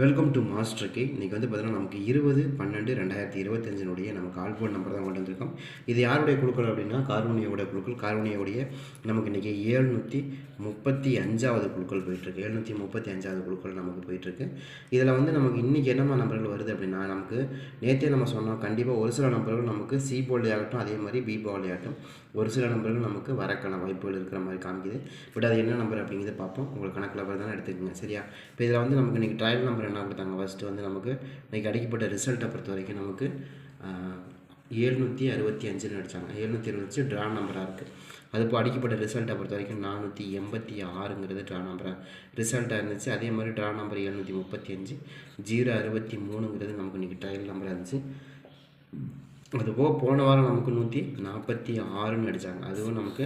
Welcome to master K இன்றைக்கி வந்து பார்த்தீங்கன்னா நமக்கு இருபது பன்னெண்டு ரெண்டாயிரத்தி இருபத்தஞ்சினுடைய நமக்கு கால் நம்பர் தான் கொண்டு வந்திருக்கோம். இது யாருடைய குழுக்கள் அப்படின்னா கார்பனியோட குழுக்கள். கார்பனியோடைய நமக்கு இன்றைக்கி ஏழ்நூற்றி முப்பத்தி அஞ்சாவது குழுக்கள் போயிட்டுருக்கு. எழுநூற்றி முப்பத்தி அஞ்சாவது குழுக்கள் நமக்கு போயிட்டுருக்கு. இதில் வந்து நமக்கு இன்றைக்கி என்னமா நம்பர்கள் வருது அப்படின்னா நமக்கு நேற்றே நம்ம சொன்னோம் கண்டிப்பாக ஒரு சில நம்பர்கள் நமக்கு சி போலி ஆகட்டும் அதே மாதிரி பி போலி ஆகட்டும் ஒரு சில நம்பர்கள் நமக்கு வரக்கான வாய்ப்புகள் இருக்கிற மாதிரி காமிக்குது. பட் அது என்ன நம்பர் அப்படிங்கிறத பார்ப்போம். உங்களுக்கு கணக்கில் தானே எடுத்துக்கோங்க. சரியா? இப்போ இதில் வந்து நமக்கு இன்றைக்கி ட்ரையல் நம்பர் என்ன கொடுத்தாங்க ஃபஸ்ட்டு வந்து நமக்கு இன்றைக்கி அடிக்கப்பட்ட ரிசல்ட்டை பொறுத்த வரைக்கும் நமக்கு ஏழ்நூற்றி அறுபத்தி அஞ்சுன்னு அடித்தாங்க ஏழ்நூற்றி அறுபத்தி ட்ரா நம்பராக இருக்குது அது இப்போ அடிக்கப்பட்ட ரிசல்ட்டை பொறுத்த வரைக்கும் நானூற்றி எண்பத்தி ஆறுங்கிறது ட்ரா நம்பராக ரிசல்ட்டாக இருந்துச்சு. அதே மாதிரி ட்ரா நம்பர் எழுநூற்றி முப்பத்தி அஞ்சு. ஜீரோ அறுபத்தி மூணுங்கிறது நமக்கு இன்றைக்கி ட்ரையல் நம்பராக இருந்துச்சு. அதுபோக போன வாரம் நமக்கு நூற்றி நாற்பத்தி ஆறுன்னு அடித்தாங்க அதுவும் நமக்கு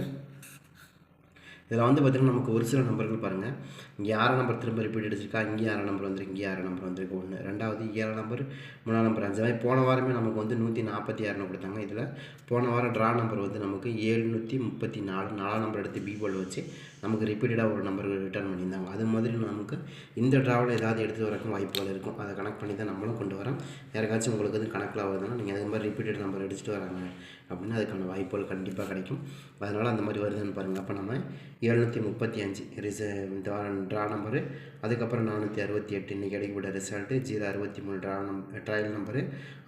இதில் வந்து பார்த்திங்கன்னா நமக்கு ஒரு சில நம்பர்கள் பாருங்கள் இங்கே ஆறு நம்பர் திரும்ப ரிப்பீட் அடிச்சிருக்கா? இங்கே ஆறு நம்பர் வந்துருக்கு? இங்கே ஆறு நம்பர் வந்திருக்கு? ஒன்று. ரெண்டாவது ஏழு நம்பர்? மூணாம் நம்பர் அஞ்சு. மாதிரி போன வாரமே நமக்கு வந்து நூற்றி நாற்பத்தி ஆறுனு கொடுத்தாங்க. இதில் போன வாரம் ட்ரா நம்பர் வந்து நமக்கு ஏழ்நூற்றி முப்பத்தி நாலு. நாலாம் நம்பர் எடுத்து பி போல் வச்சு நமக்கு ரிப்பீட்டடாக ஒரு நம்பர் ரிட்டர்ன் பண்ணியிருந்தாங்க. அது மாதிரி நமக்கு இந்த ட்ராவல் ஏதாவது எடுத்து வரக்கும் வாய்ப்புகள் இருக்கும். அதை கனெக்ட் பண்ணி தான் நம்மளும் கொண்டு வரோம். யாருக்காச்சும் உங்களுக்கு வந்து கணக்கில் வருதுன்னா நீங்கள் அது மாதிரி ரிப்பீட்டட் நம்பர் அடிச்சுட்டு வராங்க. அப்படின்னா அதுக்கான வாய்ப்புகள் கண்டிப்பாக கிடைக்கும். அதனால் அந்த மாதிரி வருதுன்னு பாருங்கள் அப்போ நம்ம எழுநூற்றி முப்பத்தி அஞ்சு. ரிச ட்ரா ட்ரா நம்பரு அதுக்கப்புறம் நானூற்றி அறுபத்தி எட்டு. இன்றைக்கி அடிக்கப்பட்ட ரிசல்ட்டு ஜீரோ அறுபத்தி மூணு ட்ரா நம் ட்ரையல் நம்பரு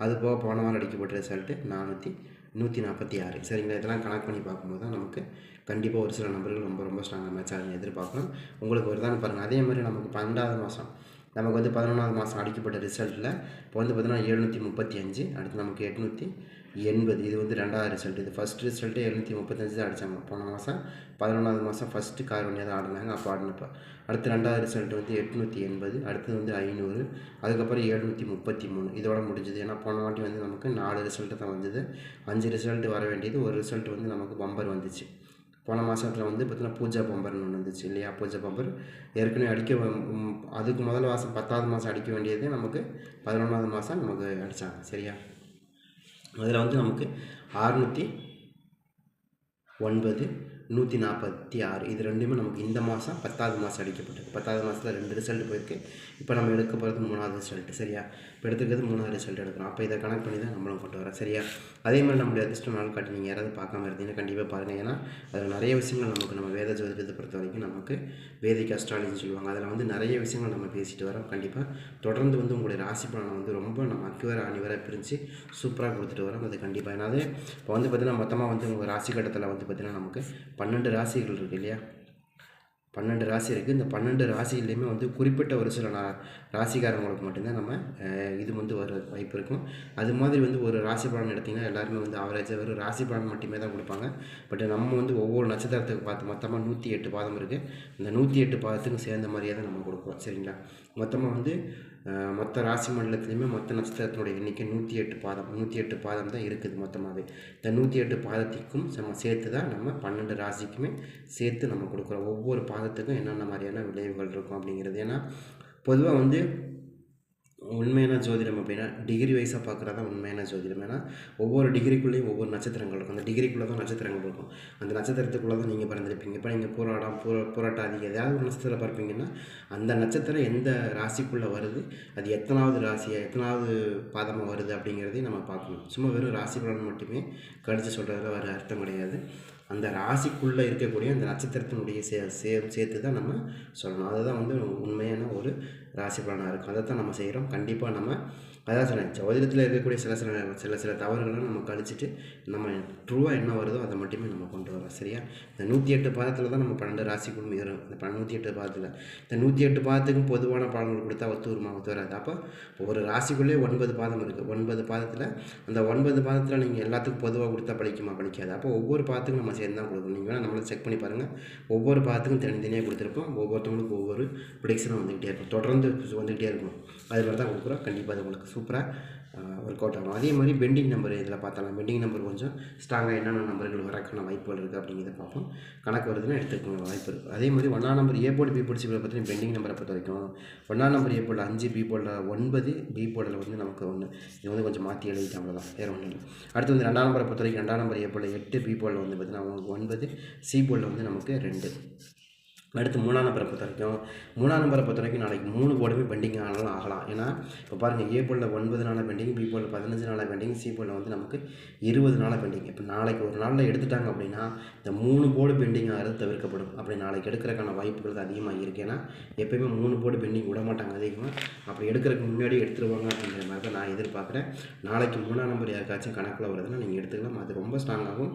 அது போக போன வாரம் அடிக்கப்பட்ட ரிசல்ட்டு நானூற்றி நூற்றி நாற்பத்தி ஆறு. சரிங்களா? இதெல்லாம் கனெக்ட் பண்ணி பார்க்கும்போது தான் நமக்கு கண்டிப்பாக ஒரு சில நம்பர்கள் ரொம்ப ரொம்ப ஸ்ட்ராங்காக மேட்ச் எதிர்பார்க்கணும். உங்களுக்கு உங்களுக்கு தான் பாருங்கள் அதே மாதிரி நமக்கு பன்னெண்டாவது மாதம் நமக்கு வந்து பதினொன்றாவது மாதம் அடிக்கப்பட்ட ரிசல்ட்டில் இப்போ வந்து பார்த்தீங்கன்னா எழுநூற்றி முப்பத்தி அஞ்சு. அடுத்து நமக்கு எட்நூற்றி எண்பது. இது வந்து ரெண்டாவது ரிசல்ட் இது ஃபஸ்ட் ரிசல்ட்டு எழுநூற்றி முப்பத்தஞ்சு தான் அடித்தாங்க போன மாதம் பதினொன்றாவது மாதம் ஃபஸ்ட்டு வண்டியாக தான் ஆடினாங்க. அப்போ ஆடினப்போ அடுத்து ரெண்டாவது ரிசல்ட் வந்து எட்நூற்றி எண்பது அடுத்தது வந்து ஐநூறு அதுக்கப்புறம் எழுநூற்றி முப்பத்தி மூணு இதோட முடிஞ்சது. ஏன்னா போன வாட்டி வந்து நமக்கு நாலு ரிசல்ட்டு தான் வந்தது. அஞ்சு ரிசல்ட்டு வர வேண்டியது. ஒரு ரிசல்ட் வந்து நமக்கு பம்பர் வந்துச்சு. போன மாதத்தில் வந்து பார்த்திங்கன்னா பூஜா பம்பர்னு ஒன்று வந்துச்சு. இல்லையா? பூஜா பம்பர் ஏற்கனவே அடிக்க அதுக்கு முதல் மாதம் பத்தாவது மாதம் அடிக்க வேண்டியது நமக்கு பதினொன்றாவது மாதம் நமக்கு அடித்தாங்க சரியா? அதில் வந்து நமக்கு அறுநூற்றி ஒன்பது நூற்றி நாற்பத்தி ஆறு. இது ரெண்டுமே நமக்கு இந்த மாதம் பத்தாவது மாதம் அடிக்கப்பட்டிருக்கு. பத்தாவது மாதத்தில் ரெண்டு ரிசல்ட் போயிருக்கு. இப்போ நம்ம எடுக்க போகிறது மூணாவது ரிசல்ட் சரியா? இப்போ எடுத்துக்கிறது மூணாவது ரிசல்ட் எடுக்கிறோம் அப்போ இதை கனெக்ட் பண்ணி தான் நம்மளும் கொண்டு வரோம் சரியா? அதே மாதிரி நம்மளுடைய அதிர்ஷ்டம் நாள் காட்டி நீங்கள் யாராவது பார்க்காம இருந்தீங்கன்னா கண்டிப்பாக பாருங்கள் ஏன்னா அதில் நிறைய விஷயங்கள் நமக்கு நம்ம வேத ஜோதிடத்தை பொறுத்த வரைக்கும் நமக்கு வேதிக் அஸ்ட்ராலஜின்னு சொல்லுவாங்க. அதில் வந்து நிறைய விஷயங்கள் நம்ம பேசிட்டு வரோம். கண்டிப்பாக தொடர்ந்து வந்து உங்களுடைய ராசி பலனை வந்து ரொம்ப நம்ம அக்குவர அணிவரை பிரித்து சூப்பராக கொடுத்துட்டு வரோம். அது கண்டிப்பாக ஏன்னா அது இப்போ வந்து பார்த்திங்கன்னா மொத்தமாக வந்து உங்கள் ராசி கட்டத்தில் வந்து பார்த்திங்கன்னா நமக்கு பன்னெண்டு ராசிகள் இருக்குது இல்லையா? பன்னெண்டு ராசி இருக்குது இந்த பன்னெண்டு ராசிகள்லேயுமே வந்து குறிப்பிட்ட ஒரு சில நா ராசிக்காரங்களுக்கு மட்டும்தான் நம்ம இது வந்து வர வாய்ப்பு இருக்கும். அது மாதிரி வந்து ஒரு ராசி பலன் எடுத்திங்கன்னா எல்லாருமே வந்து ஆவரேஜாக வெறும் ராசி பலன் மட்டுமே தான் கொடுப்பாங்க. பட் நம்ம வந்து ஒவ்வொரு நட்சத்திரத்துக்கு பார்த்து மொத்தமாக நூற்றி எட்டு பாதம் இருக்குது இந்த நூற்றி எட்டு பாதத்துக்கும் சேர்ந்த மாதிரியே தான் நம்ம கொடுக்குறோம் சரிங்களா? மொத்தமாக வந்து மொத்த ராசி மண்டலத்துலேயுமே மொத்த நட்சத்திரத்தினுடைய எண்ணிக்கை நூற்றி எட்டு பாதம் நூற்றி எட்டு பாதம் தான் இருக்குது மொத்தமாகவே இந்த நூற்றி எட்டு பாதத்துக்கும் நம்ம சேர்த்து தான் நம்ம பன்னெண்டு ராசிக்குமே சேர்த்து நம்ம கொடுக்குறோம். ஒவ்வொரு பாதத்துக்கும் என்னென்ன மாதிரியான விளைவுகள் இருக்கும் அப்படிங்கிறது. ஏன்னா பொதுவாக வந்து உண்மையான ஜோதிடம் அப்படின்னா டிகிரி வைஸாக பார்க்குறது தான் உண்மையான ஜோதிடம். ஏன்னா ஒவ்வொரு டிகிரிக்குள்ளேயும் ஒவ்வொரு நட்சத்திரங்கள் இருக்கும். அந்த டிகிரிக்குள்ளே தான் நட்சத்திரங்கள் இருக்கும். அந்த நட்சத்திரத்துக்குள்ளே தான் நீங்கள் பிறந்திருப்பீங்க. இப்போ நீங்கள் போராடம் பூர போராட்டாதி ஏதாவது ஒரு நட்சத்திரம் பார்ப்பீங்கன்னா அந்த நட்சத்திரம் எந்த ராசிக்குள்ளே வருது அது எத்தனாவது ராசியாக எத்தனாவது பாதமாக வருது அப்படிங்கிறதையும் நம்ம பார்க்கணும். சும்மா வெறும் ராசி பலன் மட்டுமே கடிச்சு சொல்கிறதுல வர அர்த்தம் கிடையாது. அந்த ராசிக்குள்ளே இருக்கக்கூடிய அந்த நட்சத்திரத்தினுடைய சே சே சேர்த்து தான் நம்ம சொல்லணும். அதுதான் வந்து உண்மையான ஒரு ராசி பலனாக இருக்கும். அதை தான் நம்ம செய்கிறோம் கண்டிப்பாக நம்ம அதான் சொன்னேன். ஜோதிடத்தில் இருக்கக்கூடிய சில சில சில சில தவறுகளை நம்ம கழிச்சிட்டு நம்ம ட்ரூவாக என்ன வருதோ அதை மட்டுமே நம்ம கொண்டு வரோம் சரியா? இந்த நூற்றி எட்டு பாதத்தில் தான் நம்ம பன்னெண்டு ராசிக்குள்ளும் ஏறும். இந்த நூற்றி எட்டு பாதத்தில். இந்த நூற்றி எட்டு பாதத்துக்கும் பொதுவான பாடங்கள் கொடுத்தா ஒத்துவருமா ஒத்து வராது. அப்போ ஒரு ராசிக்குள்ளேயே ஒன்பது பாதம் இருக்குது ஒன்பது பாதத்தில் அந்த ஒன்பது பாதத்தில் நீங்கள் எல்லாத்துக்கும் பொதுவாக கொடுத்தா படிக்குமா படிக்காது அப்போ ஒவ்வொரு பாதத்துக்கும் நம்ம சேர்ந்து தான் கொடுக்கணும். நீங்கள் வேணால் நம்மளை செக் பண்ணி பாருங்கள் ஒவ்வொரு பாதத்துக்கும் தனித்தனியாக கொடுத்துருப்போம். ஒவ்வொருத்தவங்களுக்கும் ஒவ்வொரு ப்ரிடிக்ஷனும் வந்துக்கிட்டே இருக்கும். தொடர்ந்து வந்துக்கிட்டே இருக்கும். அது மாதிரி தான் கொடுக்குறோம். கண்டிப்பாக அது உங்களுக்கு சூப்பராக ஒர்க் அவுட் ஆகும். அதே மாதிரி பெண்டிங் நம்பர் இதில் பார்த்தலாம் பெண்டிங் நம்பர் கொஞ்சம் ஸ்ட்ராங்காக என்னென்ன நம்பர்கள் வரக்கான வாய்ப்புகள் இருக்குது அப்படிங்கிறத பார்ப்போம். கணக்கு வருதுன்னா எடுத்துக்கணும் வாய்ப்பு இருக்குது. அதே மாதிரி ஒன்றா number A board B board C பற்றி பெண்டிங் நம்பரை பொறுத்த வரைக்கும் ஒன்றா நம்பர் ஏ போர்டில் அஞ்சு பி போர்டில் ஒன்பது பி போர்டில் வந்து நமக்கு ஒன்று இது வந்து கொஞ்சம் மாற்றி எழுதிட்டு அவ்வளோதான் வேறு ஒன்றும் இல்லை. அடுத்து வந்து ரெண்டாம் நம்பரை பொறுத்த வரைக்கும் ரெண்டாம் நம்பர் ஏ போர்டில் எட்டு பி போர்டில் வந்து பார்த்திங்கன்னா ஒன்பது சி போர்டில் வந்து நமக்கு ரெண்டு. அடுத்து மூணாம் நம்பரை பொறுத்த வரைக்கும் மூணாம் நம்பரை பொறுத்த வரைக்கும் நாளைக்கு மூணு போர்டுமே பெண்டிங் ஆனாலும் ஆகலாம். ஏன்னா இப்போ பாருங்கள் ஏ போலில் ஒன்பது நாளாக பெண்டிங் பி போலில் பதினஞ்சு நாளாக பெண்டிங் சி போலில் வந்து நமக்கு இருபது நாளாக பெண்டிங் இப்போ நாளைக்கு ஒரு நாளில் எடுத்துட்டாங்க அப்படின்னா இந்த மூணு போர்டு பெண்டிங் ஆகிறது தவிர்க்கப்படும். அப்படி நாளைக்கு எடுக்கிறதுக்கான வாய்ப்புகள் அதிகமாக இருக்குது ஏன்னா எப்பயுமே மூணு போர்டு பெண்டிங் விட மாட்டாங்க அதிகமாக அப்படி எடுக்கிறதுக்கு முன்னாடி எடுத்துருவாங்க அப்படிங்கிற மாதிரி தான் நான் எதிர்பார்க்குறேன். நாளைக்கு மூணாம் நம்பர் யாருக்காச்சும் கணக்கில் வருதுன்னா நீங்கள் எடுத்துக்கலாம். அது ரொம்ப ஸ்ட்ராங்காகவும்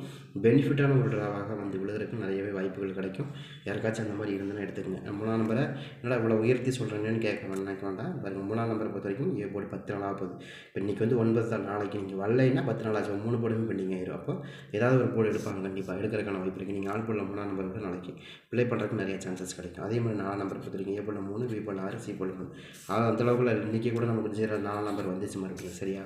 பெனிஃபிட்டான ஒரு ட்ராவாக வந்து விழுகிறதுக்கு நிறையவே வாய்ப்புகள் கிடைக்கும். யாருக்காச்சும் அந்த மாதிரி இருந்துன்னா எடுத்துக்கங்க. மூணாம் நம்பரை என்னடா இவ்வளோ உயர்த்தி சொல்கிறேன்னு கேட்க வேண்டாம் நினைக்க வேண்டாம். பாருங்க மூணாம் நம்பரை பொறுத்த வரைக்கும் ஏ போர்டு பத்து நாள் ஆக போகுது. இப்போ இன்றைக்கி வந்து ஒன்பது நாள் நாளைக்கு நீங்கள் வரலைன்னா பத்து நாள் ஆச்சு. மூணு போர்டுமே பெண்டிங் ஆயிரும். அப்போ ஏதாவது ஒரு போர்டு எடுப்பாங்க கண்டிப்பாக எடுக்கிறதுக்கான வாய்ப்பு இருக்குது நீங்கள் ஆள் போடல மூணாம் நம்பர் கூட நாளைக்கு ப்ளே பண்ணுறதுக்கு நிறைய சான்சஸ் கிடைக்கும். அதே மாதிரி நாலாம் நம்பர் பொறுத்த வரைக்கும் ஏ போல் மூணு பி போல் ஆறு சி போல் மூணு. அது இன்றைக்கி கூட நமக்கு ஜீரோ நாலாம் நம்பர் வந்துச்சு மறுபடியும். சரியா?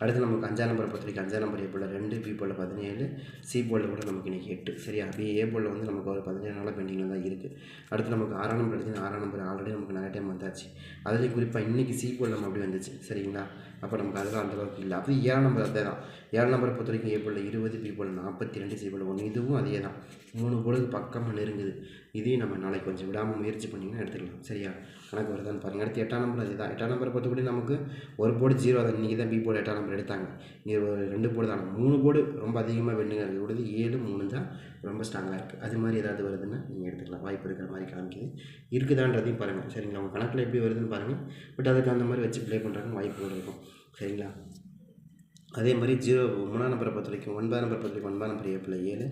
அடுத்து நமக்கு அஞ்சாம் நம்பரை பொறுத்த வரைக்கும் அஞ்சாம் நம்பர் ஏ போல் ரெண்டு பி போல் பதினேழு சி போர்டில் கூட நமக்கு இன்றைக்கி எட்டு. சரியா? அப்படியே ஏ போல் வந்து நமக்கு ஒரு பதினேழு நாளாக பெண்டிங்கில் தான் இருக்குது அடுத்து நமக்கு ஆறாம் நம்பர் அடிச்சு ஆறாம் நம்பர் ஆல்ரெடி நமக்கு நிறைய டைம் வந்தாச்சு. அதுலேயும் குறிப்பாக இன்றைக்கி சீக்குவல் நம்ம அப்படி வந்துச்சு. சரிங்களா? அப்போ நமக்கு அதெல்லாம் அந்த அளவுக்கு இல்லை. அப்போ ஏழாம் நம்பர் அதே தான் ஏழாம் நம்பரை பொறுத்த வரைக்கும் ஏ போல் இருபது பி போல் நாற்பத்தி ரெண்டு சி போல் ஒன்று இதுவும் அதே தான் மூணு பொழுது பக்கமாக நெருங்குது. இதையும் நம்ம நாளைக்கு கொஞ்சம் விடாமல் முயற்சி பண்ணிங்கன்னா எடுத்துக்கலாம். சரியா? கணக்கு வருதான்னு பாருங்கள் அடுத்து எட்டாம் நம்பர் அதே தான் எட்டாம் நம்பரை பொறுத்தபடி நமக்கு ஒரு போர்டு ஜீரோ தான். இன்றைக்கி தான் பி போர்டு எட்டாம் நம்பர் எடுத்தாங்க. இங்கே ஒரு ரெண்டு போர்டு தான். மூணு போர்டு ரொம்ப அதிகமாக வெண்டுங்க இருக்குது விடுது. ஏழு மூணு தான் ரொம்ப ஸ்ட்ராங்காக இருக்குது அது மாதிரி ஏதாவது வருதுன்னா நீங்கள் எடுத்துக்கலாம். வாய்ப்பு இருக்கிற மாதிரி காமிக்குது. இருக்குதான்றதையும் பாருங்கள் சரிங்களா? உங்கள் கணக்கில் எப்படி வருதுன்னு பாருங்கள் பட் அதுக்கு அந்த மாதிரி வச்சு ப்ளே பண்ணுறதுக்கு வாய்ப்புகள் இருக்கும். சரிங்களா? அதே மாதிரி ஜீரோ மூணாம் நம்பரை பொறுத்த வரைக்கும் ஒன்பதாம் நம்பர் பொறுத்த வரைக்கும் ஒன்பதாம் நம்பர் ஏப்பில் ஏழு.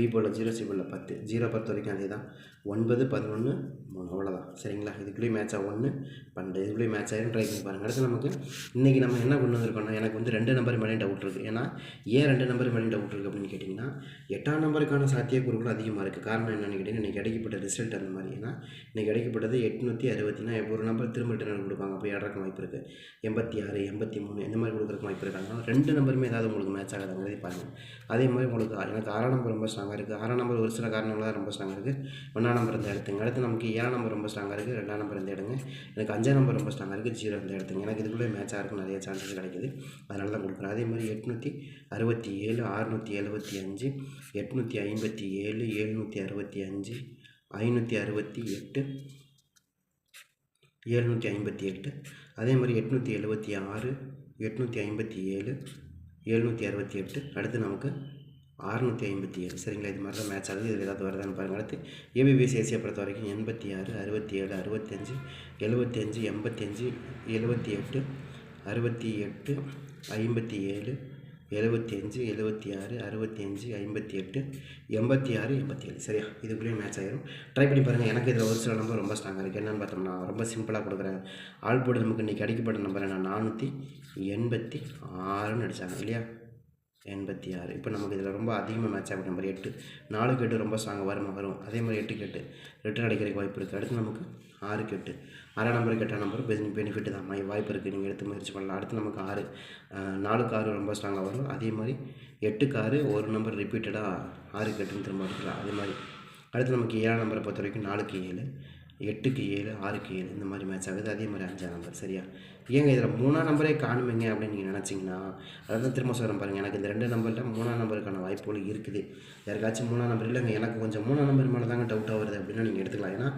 பி ஜீரோ சி பத்து. ஜீரோ பொறுத்த வரைக்கும் அதே தான் ஒன்பது பதினொன்று மூணு அவ்வளோதான் சரிங்களா? இதுக்குள்ளேயும் மேட்சாக ஒன்று பன்னெண்டு இதுக்குள்ளேயும் மேட்ச் ஆகிடும் ட்ரை பண்ணி பாருங்கள் அடுத்து நமக்கு இன்றைக்கி நம்ம என்ன கொண்டு வந்திருக்கோம்னா எனக்கு வந்து ரெண்டு நம்பர் மேலே டவுட் இருக்குது ஏன்னா ஏன் ரெண்டு நம்பர் மேலே டவுட் இருக்குது அப்படின்னு கேட்டிங்கன்னா எட்டாம் நம்பருக்கான சாத்தியக்கூறுகள் அதிகமாக இருக்குது காரணம் என்னென்னு கேட்டிங்கன்னா இன்றைக்கி கிடைக்கப்பட்ட ரிசல்ட் அந்த மாதிரி. ஏன்னா இன்றைக்கி கிடைக்கப்பட்டது எட்நூற்றி அறுபத்தினா ஒரு நம்பர் திரும்ப ரிட்டர்ன் கொடுப்பாங்க. அப்போ ஏறக்க வாய்ப்பு இருக்குது எண்பத்தி ஆறு எண்பத்தி மூணு இந்த மாதிரி கொடுக்குறக்கு வாய்ப்பு இருக்காங்க ரெண்டு நம்பருமே ஏதாவது உங்களுக்கு மேட்ச் ஆகாத. மாதிரி பாருங்கள் அதே மாதிரி உங்களுக்கு எனக்கு ஆறாம் நம்பர் ரொம்ப ஸ்ட்ராங்காக இருக்குது ஆறாம் நம்பர் ஒரு சில காரணங்களாக ரொம்ப ஸ்ட்ராங்காக இருக்குது ஒன்றாம் நம்பர் இந்த எடுத்துங்க. அடுத்து நமக்கு ஏழாம் நம்பர் ரொம்ப ஸ்ட்ராங்காக இருக்குது ரெண்டாம் நம்பர் இந்த எடுங்க. எனக்கு அஞ்சாம் நம்பர் ரொம்ப ஸ்ட்ராங்காக இருக்குது ஜீரோ இந்த எடுத்துங்க. எனக்கு இதுக்குள்ளே மேட்ச் இருக்கும் நிறைய சான்சஸ் கிடைக்குது. அதனால தான் கொடுக்குறேன். அதே மாதிரி எட்நூற்றி அறுபத்தி ஏழு அறுநூற்றி எழுபத்தி அஞ்சு எட்நூற்றி ஐம்பத்தி ஏழு எழுநூற்றி அறுபத்தி அஞ்சு ஐநூற்றி அறுபத்தி எட்டு ஏழ்நூற்றி ஐம்பத்தி எட்டு அதே மாதிரி எட்நூற்றி எழுபத்தி ஆறு எட்நூற்றி ஐம்பத்தி ஏழு எழுநூற்றி அறுபத்தி எட்டு அடுத்து நமக்கு அறுநூற்றி ஐம்பத்தி ஏழு. சரிங்களா? இது மாதிரி தான் மேட்ச் ஆகுது. இதில் ஏதாவது வருதான்னு பாருங்கள் அடுத்து ஏபிபிஎஸ் ஏசியை பொறுத்த வரைக்கும் எண்பத்தி ஆறு அறுபத்தி ஏழு அறுபத்தஞ்சு எழுபத்தி அஞ்சு எண்பத்தி அஞ்சு எழுபத்தி எட்டு அறுபத்தி எட்டு ஐம்பத்தி ஏழு எழுபத்தி அஞ்சு எழுபத்தி ஆறு அறுபத்தி அஞ்சு ஐம்பத்தி எட்டு எண்பத்தி ஆறு எண்பத்தி ஏழு. சரியா? இதுக்குள்ளேயும் மேட்ச் ஆயிரும். ட்ரை பண்ணி பாருங்கள் எனக்கு இதில் ஒரு சில நம்பர் ரொம்ப ஸ்ட்ராங்காக இருக்குது என்னென்னு பார்த்தோம்னா ரொம்ப சிம்பிளாக கொடுக்குறேன். ஆள் போர்டு நமக்கு இன்றைக்கி அடிக்கப்பட்ட நம்பர் என்ன நானூற்றி எண்பத்தி ஆறுன்னு அடித்தாங்க இல்லையா? எண்பத்தி ஆறு. இப்போ நமக்கு இதில் ரொம்ப அதிகமாக மேட்ச் ஆகும் நம்பர் எட்டு. நாலு கேட்டு ரொம்ப ஸ்ட்ராங்காக வருமா வரும். அதே மாதிரி எட்டு கேட்டு. ரிட்டர்ன் அடிக்கிறதுக்கு வாய்ப்பு இருக்குது அடுத்து நமக்கு ஆறு கேட்டு. ஆறாம் நம்பருக்கு எட்டாம் நம்பர் பெனிஃபிட் தான். மை- வாய்ப்பு இருக்குது நீங்கள் எடுத்து முயற்சி பண்ணலாம். அடுத்து நமக்கு ஆறு. நாலு நாலுக்கு ஆறு ரொம்ப ஸ்ட்ராங்காக வரும். அதே மாதிரி எட்டுக்கு ஆறு ஒரு நம்பர் ரிப்பீட்டடாக ஆறு கேட்டுன்னு திரும்ப எடுக்கலாம். அதே மாதிரி அடுத்து நமக்கு ஏழாம் நம்பரை பொறுத்த வரைக்கும் நாலுக்கு ஏழு. எட்டுக்கு ஏழு ஆறுக்கு ஏழு இந்த மாதிரி மேட்ச் ஆகுது அதே மாதிரி அஞ்சாம் நம்பர் சரியா? ஏங்க இதில் மூணாம் நம்பரே காணுமேங்க அப்படின்னு நீங்கள் நினச்சிங்கன்னா அதுதான் திரும்ப சொல்கிறேன் பாருங்கள் எனக்கு இந்த ரெண்டு நம்பரில் மூணாம் நம்பருக்கான வாய்ப்புகள் இருக்குது. யாருக்காச்சும் மூணாம் நம்பர் இல்லைங்க. எனக்கு கொஞ்சம் மூணாம் நம்பர் மேலே தாங்க டவுட்டாக வருது அப்படின்னா நீங்கள் எடுத்துக்கலாம். ஏன்னா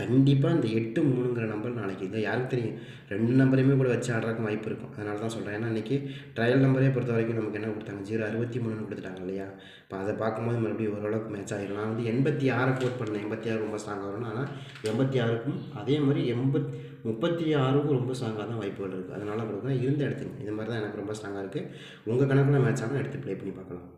கண்டிப்பாக இந்த எட்டு மூணுங்கிற நம்பர் நாளைக்கு. இது யாருக்கு தெரியும்? ரெண்டு நம்பரையுமே கூட வச்சு ஆடுறதுக்கு வாய்ப்பு இருக்கும். அதனால தான் சொல்கிறேன் ஏன்னா இன்றைக்கி ட்ரையல் நம்பரே பொறுத்த வரைக்கும் நமக்கு என்ன கொடுத்தாங்க? ஜீரோ அறுபத்தி மூணுன்னு கொடுத்துட்டாங்க இல்லையா? இப்போ அதை பார்க்கும்போது மறுபடியும் ஓரளவுக்கு மேட்ச் ஆகிடும் நான் வந்து எண்பத்தி ஆறை கோட் பண்ணேன். எண்பத்தி ஆறு ரொம்ப ஸ்ட்ராங்காக வரும் ஆனால் எண்பத்தி ஆறுக்கும் அதே மாதிரி எண்பத் முப்பத்தி ஆறுக்கும் ரொம்ப ஸ்ட்ராங்காக தான் வாய்ப்புகள் இருக்குது அதனால் கொடுக்குறேன் இருந்த எடுத்துங்க இது மாதிரி தான் எனக்கு ரொம்ப ஸ்ட்ராங்காக இருக்குது உங்கள் கணக்கில் மேட்ச் ஆனால் எடுத்து ப்ளே பண்ணி பார்க்கலாம்.